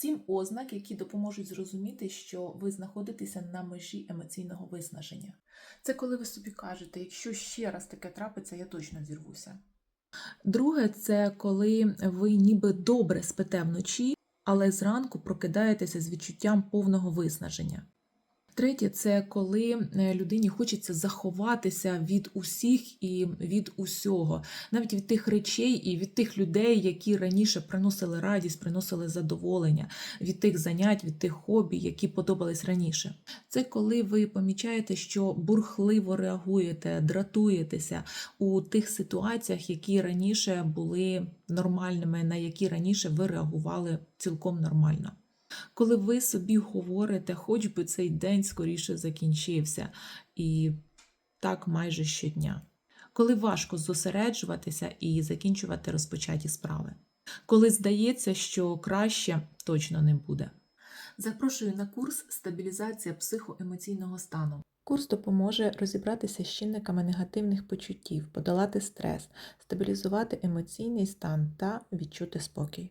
Сім ознак, які допоможуть зрозуміти, що ви знаходитеся на межі емоційного виснаження. Це коли ви собі кажете, якщо ще раз таке трапиться, я точно зірвуся. Друге, це коли ви ніби добре спите вночі, але зранку прокидаєтеся з відчуттям повного виснаження. Третє, це коли е, людині хочеться заховатися від усіх і від усього, навіть від тих речей і від тих людей, які раніше приносили радість, приносили задоволення, від тих занять, від тих хобі, які подобались раніше. Це коли ви помічаєте, що бурхливо реагуєте, дратуєтеся у тих ситуаціях, які раніше були нормальними, на які раніше ви реагували цілком нормально. Коли ви собі говорите, хоч би цей день скоріше закінчився, і так майже щодня. Коли важко зосереджуватися і закінчувати розпочаті справи. Коли здається, що краще точно не буде. Запрошую на курс Стабілізація психоемоційного стану. Курс допоможе розібратися з чинниками негативних почуттів, подолати стрес, стабілізувати емоційний стан та відчути спокій.